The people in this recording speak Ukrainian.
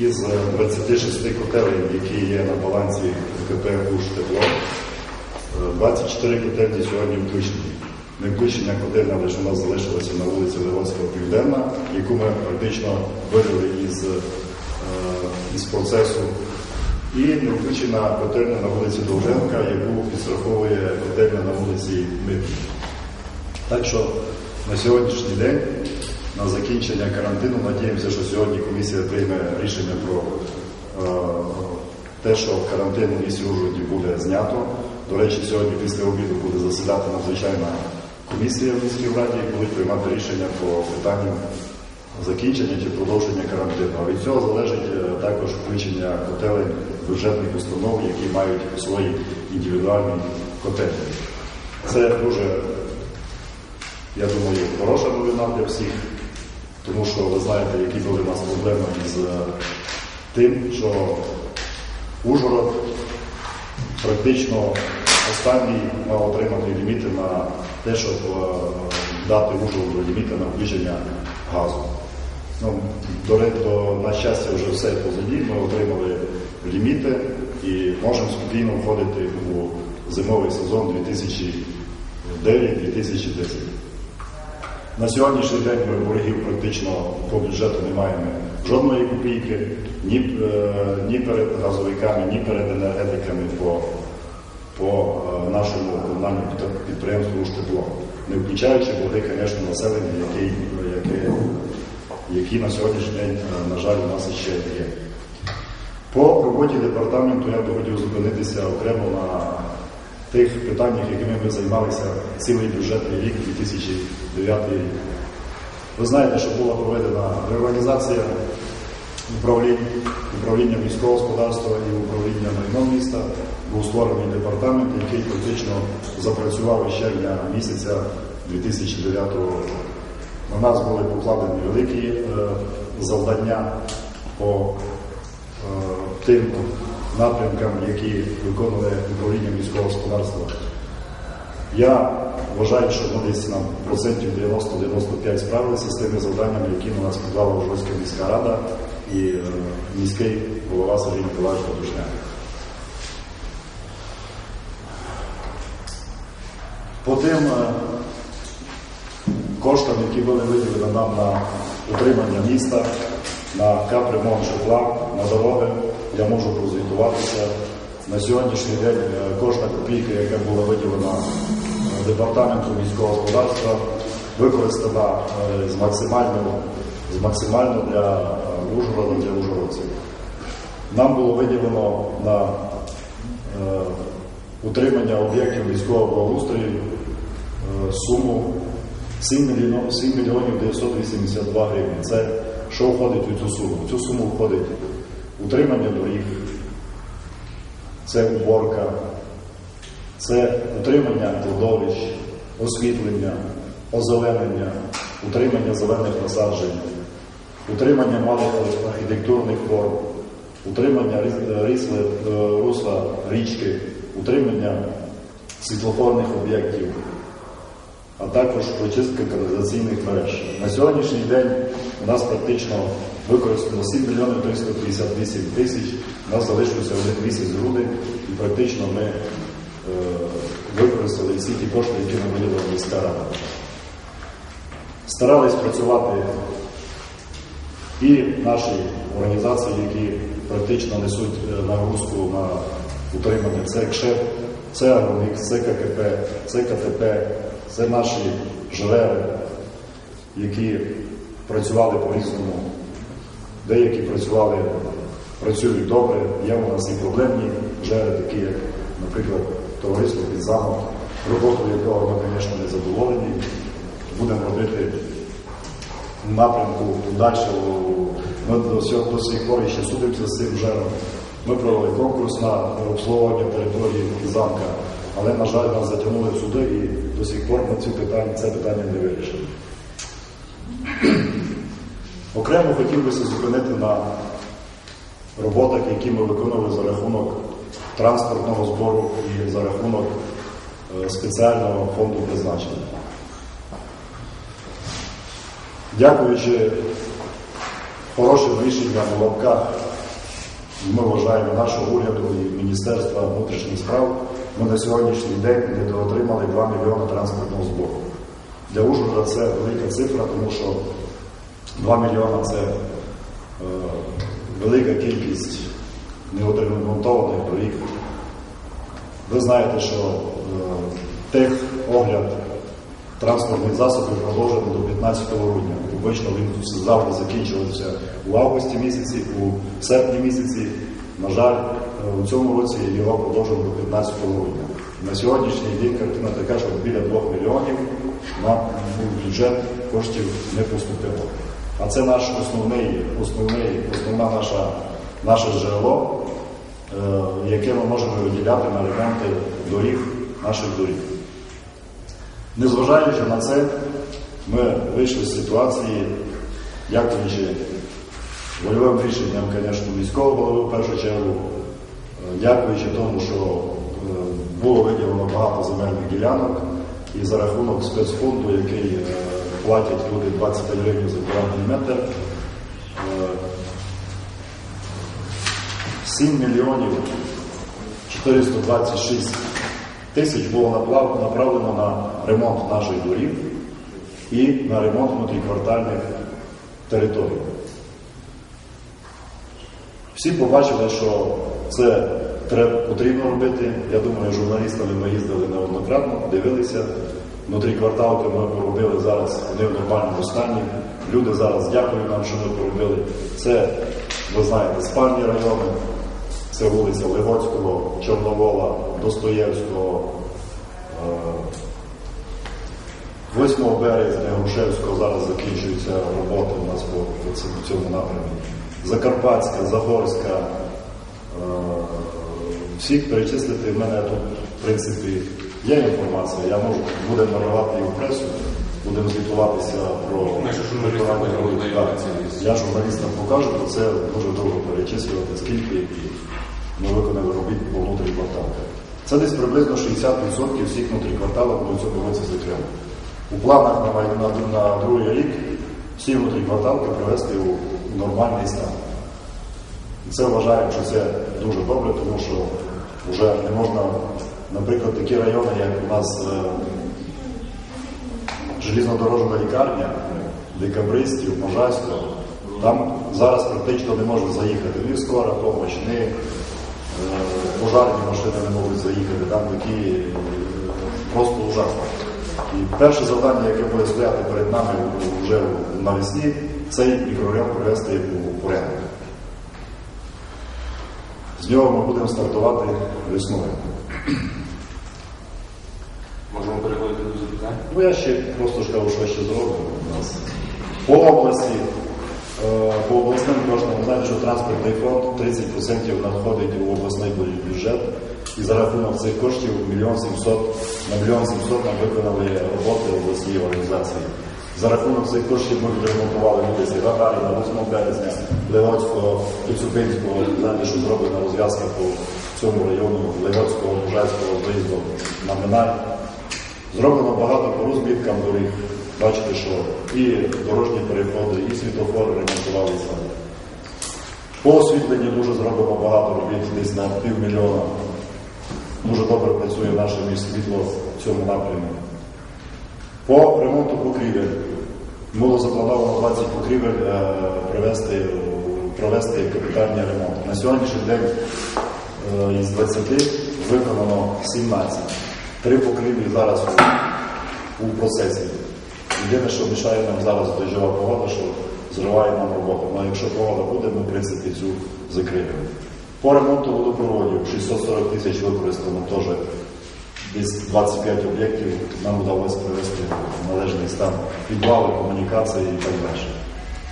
Із 26 котелень, які є на балансі КП «Уж тепло», е, 24 котельні сьогодні включені. Не включення котельня лише залишилася на вулиці Левоцького Південна, яку ми практично вивели із, е, із процесу. І не включена котельня на вулиці Довженка, яку підстраховує котельня на вулиці Митні. Так що на сьогоднішній день, на закінчення карантину, надіємося, що сьогодні комісія прийме рішення про е, те, що карантин у місті Ужгороді буде знято. До речі, сьогодні після обіду буде засідати надзвичайна комісія в міській раді і будуть приймати рішення по питанню закінчення чи продовження карантину. А від цього залежить е, також включення котелень бюджетних установ, які мають свої індивідуальні котельні. Це дуже я думаю, хороша новина для всіх, тому що ви знаєте, які були у нас проблеми з е, тим, що Ужгород практично останній мав отримати ліміти на те, щоб е, дати Ужгороду ліміти на включення газу. Ну, до, ре- до, на щастя, вже все позаді, ми отримали ліміти і можемо спокійно входити у зимовий сезон 2009-2010. На сьогоднішній день боргів практично по бюджету не маємо жодної копійки, ні, е, ні перед газовиками, ні перед енергетиками по, по е, нашому комунальному підпри- підприємству «Ужтепло», не включаючи борги, звісно, населення, які, яке, які на сьогоднішній день, е, на жаль, у нас ще є. По роботі департаменту я би хотів зупинитися окремо на тих питаннях, якими ми займалися цілий бюджетний рік 2009 рік. Ви знаєте, що була проведена реорганізація управлінь, управління міського господарства і управління майном міста. Був створений департамент, який практично запрацював із червня місяця 2009 року. На нас були покладені великі е, завдання по е, тим напрямкам, які виконує управління міського господарства. Я вважаю, що ми десь на процентів 90-95 справилися з тими завданнями, які на нас поклала Ужгородська міська рада і е, міський голова Сергій Миколаївич Подушняк. По тим е, коштам, які були виділені нам на утримання міста, на капремонт житла, на дороги, я можу прозвітуватися. На сьогоднішній день е, кожна копійка, яка була виділена е, департаменту міського господарства, використана е, з максимально, з максимально для Ужгорода, для ужгородців. Нам було виділено на е, утримання об'єктів міського благоустрою е, суму 7 мільйонів, 7 мільйонів 982 гривні. Це що входить у цю суму? В цю суму входить утримання доріг, це уборка, це утримання кладовищ, освітлення, озеленення, утримання зелених насаджень, утримання малих архітектурних форм, утримання різ- е, русла річки, утримання світлофорних об'єктів, а також прочистка каналізаційних мереж. На сьогоднішній день у нас практично використано 7 мільйонів 358 тисяч, у нас залишився один місяць грудень, і практично ми е, використали всі ті кошти, які нам виділила міська рада. Старались працювати і наші організації, які практично несуть е, нагрузку на утримання. Це КШЕП, це Агромікс, це ККП, це КТП, це наші жрери, які працювали по-різному. Деякі працювали, працюють добре, є у нас і проблемні жери, такі як, наприклад, товариство під замок, роботу якого ми, звісно, не задоволені. Будемо робити напрямку подальшого. Ми до сього до сих пор ще судимося з цим жером. Ми провели конкурс на обслуговування території замка, але, на жаль, нас затягнули в суди і до сих пор ми ці питання, це питання не вирішили. Окремо хотів би зупинити на роботах, які ми виконували за рахунок транспортного збору і за рахунок е, спеціального фонду призначення. Дякуючи хорошим рішенням в лапках ми вважаємо нашого уряду і Міністерства внутрішніх справ, ми на сьогоднішній день недоотримали 2 мільйони транспортного збору. Для Ужгорода це велика цифра, тому що 2 мільйони це е, велика кількість неотремонтованих доріг. Ви знаєте, що е, техогляд транспортних засобів продовжено до 15 грудня. Обично він завжди закінчувався у августі місяці, у серпні місяці. На жаль, е, у цьому році його продовжено до 15 грудня. На сьогоднішній день картина така, що біля 2 мільйонів на бюджет коштів не поступило. А це наш основний, основний, основна наша, наше джерело, е, яке ми можемо виділяти на ремонти доріг, наших доріг. Незважаючи на це, ми вийшли з ситуації, дякуючи вольовим рішенням, звісно, міського голови в першу чергу, е, дякуючи тому, що е, було виділено багато земельних ділянок, і за рахунок спецфонду, який е, платять люди 20 гривень за квадратний метр, е, 7 мільйонів 426 тисяч було направлено на ремонт наших доріг і на ремонт внутріквартальних територій. Всі побачили, що це потрібно робити. Я думаю, журналістами ми їздили неоднократно, дивилися. Внутрі кварталки ми поробили зараз, вони в нормальному стані. Люди зараз дякують нам, що ми поробили. Це, ви знаєте, спальні райони, це вулиця Легоцького, Чорновола, Достоєвського, е, 8 березня Грушевського зараз закінчуються роботи у нас по, цьому напрямі. Закарпатська, Загорська. е, Всіх перечислити в мене тут, в принципі, є інформація. Я можу будемо надавати і в пресу, будемо звітуватися про ці- Я журналістам покажу, бо це дуже довго перечислювати, скільки ми виконали робіт по внутрі кварталах. Це десь приблизно 60% всіх внутрі кварталів ми в цьому році закрили. У планах на, на, на другий рік всі внутрі кварталки привести у нормальний стан. Це вважаємо, що це дуже добре, тому що вже не можна, наприклад, такі райони, як у нас е, желізнодорожна лікарня, декабристів, Можайського, там зараз практично не може заїхати ні скора допомога, ні е, пожарні машини не можуть заїхати, там такі е, просто ужасно. І перше завдання, яке буде стояти перед нами вже навесні, цей мікрорайон привести у порядок. З нього ми будемо стартувати весною. Можемо переходити до запитань? Ну я ще просто ж що ще зроблено у нас. По області, е, по обласним коштам, ви знаєте, що транспортний фонд 30% надходить у обласний бюджет. І за рахунок цих коштів мільйон 700, на мільйон 700 нам виконали роботи обласній організації. За рахунок цих коштів ми відремонтували вулиці Гагаріна, 8 березня, Левоцького, Коцюбинського, знаєте, що зроблена розв'язка по цьому району Левоцького, Бужайського, виїзду на Минай. Зроблено багато по розміткам доріг. Бачите, що і дорожні переходи, і світофори ремонтувалися. По освітленню дуже зроблено багато робіт, десь на півмільйона. Дуже добре працює наше світло в цьому напрямі. По ремонту покрівель було заплановано 20 покрівель е, привести, провести капітальний ремонт. На сьогоднішній день е, із 20 виконано 17. Три покрівлі зараз у, у процесі. Єдине, що мішає нам зараз дощова погода, що зриває нам роботу. Ну, якщо погода буде, ми в принципі цю закриємо. По ремонту водопроводів 640 тисяч використано теж десь 25 об'єктів нам вдалося привести в належний стан підвали, комунікації і так далі.